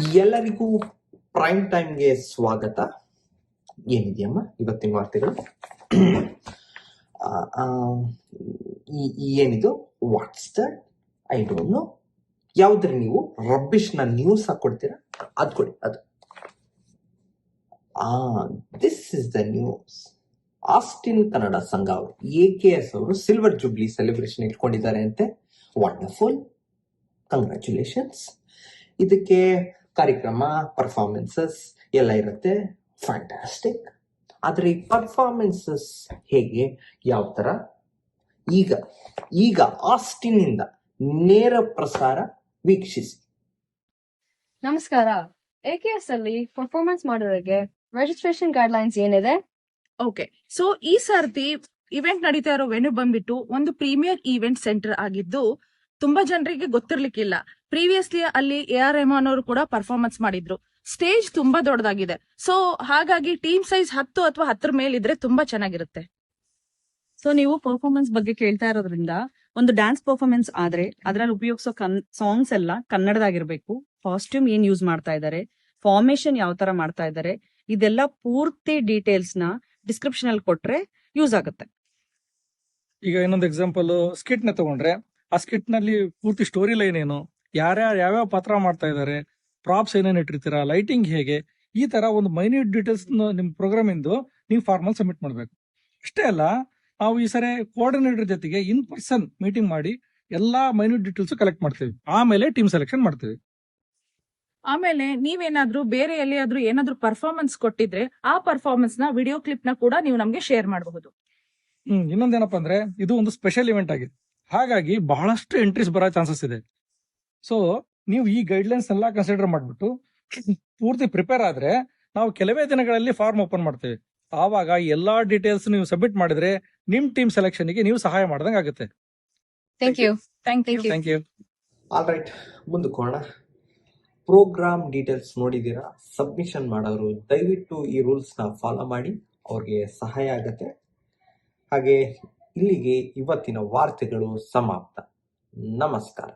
ಎಲ್ಲರಿಗೂ ಪ್ರೈಮ್ ಟೈಮ್ಗೆ ಸ್ವಾಗತ. ಏನಿದೆಯಮ್ಮ ಇವತ್ತಿನ ವಾರ್ತೆಗಳು? ಏನಿದು? What's that I don't know ಯಾವ್ದ್ರ ನೀವು ರಬ್ಬಿಶ್ನ ನ್ಯೂಸ್ ಹಾಕೊಡ್ತೀರಾ ಅದು ಕೊಡಿ, ಅದು. ಆ this is the news Austin Kannada Sangha ಅವರು ಎ ಕೆ ಎಸ್ ಅವರು ಸಿಲ್ವರ್ ಜುಬ್ಲಿ ಸೆಲೆಬ್ರೇಷನ್ ಇಟ್ಕೊಂಡಿದ್ದಾರೆ ಅಂತೆ. ವಂಡರ್ಫುಲ್ ಕಂಗ್ರ್ಯಾಚುಲೇಷನ್ಸ್ ಇದಕ್ಕೆ ಕಾರ್ಯಕ್ರಮ ಪರ್ಫಾರ್ಮೆನ್ಸಸ್ ಎಲ್ಲ ಇರುತ್ತೆ. ಫ್ಯಾಂಟಾಸ್ಟಿಕ್ ಆದರೆ ಈ ಪರ್ಫಾರ್ಮೆನ್ಸಸ್ ಹೇಗೆ? ಯಾವ ಥರ ಈಗ ಈಗ ಆಸ್ಟಿನಿಂದ ನೇರ ಪ್ರಸಾರ ವೀಕ್ಷಿಸಿ. ನಮಸ್ಕಾರ. ಎಕೆಎಸ್ ಅಲ್ಲಿ ಪರ್ಫಾರ್ಮೆನ್ಸ್ ಮಾಡೋರಿಗೆ ರಿಜಿಸ್ಟ್ರೇಷನ್ ಗೈಡ್ಲೈನ್ಸ್ ಏನಿದೆ? ಓಕೆ ಸೊ ಈ ಸರ್ತಿ ಇವೆಂಟ್ ನಡೀತಾ ಇರೋ ವೆನ್ಯೂ ಬಂದ್ಬಿಟ್ಟು ಒಂದು ಪ್ರೀಮಿಯರ್ ಈವೆಂಟ್ ಸೆಂಟರ್ ಆಗಿದ್ದು ತುಂಬಾ ಜನರಿಗೆ ಗೊತ್ತಿರ್ಲಿಕ್ಕಿಲ್ಲ. ಪ್ರೀವಿಯಸ್ಲಿ ಅಲ್ಲಿ ಎ ಆರ್ ರೆಹಮಾನ್ ಅವರು ಕೂಡ ಪರ್ಫಾರ್ಮೆನ್ಸ್ ಮಾಡಿದ್ರು. ಸ್ಟೇಜ್ ತುಂಬಾ ದೊಡ್ಡದಾಗಿದೆ. ಸೊ ಹಾಗಾಗಿ ಟೀಮ್ ಸೈಜ್ ಹತ್ತು ಅಥವಾ ಹತ್ತರ ಮೇಲಿದ್ರೆ ತುಂಬಾ ಚೆನ್ನಾಗಿರುತ್ತೆ. ಸೊ ನೀವು ಪರ್ಫಾರ್ಮೆನ್ಸ್ ಬಗ್ಗೆ ಕೇಳ್ತಾ ಇರೋದ್ರಿಂದ ಒಂದು ಡ್ಯಾನ್ಸ್ ಪರ್ಫಾರ್ಮೆನ್ಸ್ ಆದ್ರೆ ಅದ್ರಲ್ಲಿ ಉಪಯೋಗಿಸೋ ಕನ್ ಸಾಂಗ್ಸ್ ಎಲ್ಲ ಕನ್ನಡದಾಗಿರ್ಬೇಕು. ಕಾಸ್ಟ್ಯೂಮ್ ಏನ್ ಯೂಸ್ ಮಾಡ್ತಾ ಇದ್ದಾರೆ ಫಾರ್ಮೇಶನ್ ಯಾವ ತರ ಮಾಡ್ತಾ ಇದ್ದಾರೆ ಇದೆಲ್ಲ ಪೂರ್ತಿ ಡೀಟೇಲ್ಸ್ನ ಡಿಸ್ಕ್ರಿಪ್ಷನ್ ಅಲ್ಲಿ ಕೊಟ್ರೆ ಯೂಸ್ ಆಗುತ್ತೆ. ಈಗ ಇನ್ನೊಂದು ಎಕ್ಸಾಂಪಲ್ ಸ್ಕಿಟ್ನ ತಗೊಂಡ್ರೆ ಆ ಸ್ಕಿಟ್ನಲ್ಲಿ ಪೂರ್ತಿ ಸ್ಟೋರಿ ಲೈನ್ ಏನು? ಯಾರ್ಯಾರು ಯಾವ್ಯಾವ ಪಾತ್ರ ಮಾಡ್ತಾ ಇದ್ದಾರೆ ಪ್ರಾಪ್ಸ್ ಏನೇನು ಇಟ್ಟಿರ್ತೀರಾ ಲೈಟಿಂಗ್ ಹೇಗೆ ಈ ತರ ಒಂದು ಮೈನ್ಯೂಟ್ ಡೀಟೇಲ್ಸ್ ನಿಮ್ ಪ್ರೋಗ್ರಾಮ್ ಇಂದು ನೀವು ಫಾರ್ಮಲ್ ಸಬ್ಮಿಟ್ ಮಾಡ್ಬೇಕು. ಅಷ್ಟೇ ಅಲ್ಲ ನಾವು ಈ ಸರಿ ಕೋಆರ್ಡಿನೇಟರ್ ಜೊತೆಗೆ ಇನ್ ಪರ್ಸನ್ ಮೀಟಿಂಗ್ ಮಾಡಿ ಎಲ್ಲಾ ಮೈನ್ಯೂಟ್ ಡೀಟೇಲ್ಸ್ ಕಲೆಕ್ಟ್ ಮಾಡ್ತೀವಿ. ಆಮೇಲೆ ಟೀಮ್ ಸೆಲೆಕ್ಷನ್ ಮಾಡ್ತೀವಿ. ಆಮೇಲೆ ನೀವೇನಾದ್ರೂ ಬೇರೆ ಎಲ್ಲಿಯಾದ್ರೂ ಏನಾದ್ರೂ ಪರ್ಫಾರ್ಮೆನ್ಸ್ ಕೊಟ್ಟಿದ್ರೆ ಆ ಪರ್ಫಾರ್ಮೆನ್ಸ್ನ ವಿಡಿಯೋ ಕ್ಲಿಪ್ನ ಕೂಡ ನೀವು ನಮಗೆ ಶೇರ್ ಮಾಡಬಹುದು. ಹ್ಮ್ ಇನ್ನೊಂದೇನಪ್ಪ ಅಂದ್ರೆ ಇದು ಒಂದು ಸ್ಪೆಷಲ್ ಇವೆಂಟ್ ಆಗಿದೆ. ಹಾಗಾಗಿ ಬಹಳಷ್ಟು ಎಂಟ್ರೀಸ್ ಬರೋ ಚಾನ್ಸಸ್ ಇದೆ. ಸೊ ನೀವು ಈ ಗೈಡ್ಲೈನ್ಸ್ ಎಲ್ಲ ಕನ್ಸಿಡರ್ ಮಾಡ್ಬಿಟ್ಟು ಪೂರ್ತಿ ಪ್ರಿಪೇರ್ ಆದ್ರೆ ನಾವು ಕೆಲವೇ ದಿನಗಳಲ್ಲಿ ಫಾರ್ಮ್ ಓಪನ್ ಮಾಡ್ತೇವೆ. ಆವಾಗ ಎಲ್ಲಾ ಡೀಟೇಲ್ಸ್ ನೀವು ಸಬ್ಮಿಟ್ ಮಾಡಿದ್ರೆ ನಿಮ್ ಟೀಮ್ ಸೆಲೆಕ್ಷನ್ಗೆ ನೀವು ಸಹಾಯ ಮಾಡ್ದಂಗೆ ಆಗುತ್ತೆ. Thank you thank you Thank thank you all right ಮುಂದೆ ಹೋಗೋಣ. ಪ್ರೋಗ್ರಾಮ್ ಡೀಟೇಲ್ಸ್ ನೋಡಿದ್ದೀರಾ? ಸಬ್ಮಿಷನ್ ಮಾಡೋರು ದಯವಿಟ್ಟು ಈ ರೂಲ್ಸ್ನ ಫಾಲೋ ಮಾಡಿ ಅವ್ರಿಗೆ ಸಹಾಯ ಆಗತ್ತೆ. ಹಾಗೆ ಇಲ್ಲಿಗೆ ಇವತ್ತಿನ ವಾರ್ತೆಗಳು ಸಮಾಪ್ತ. ನಮಸ್ಕಾರ.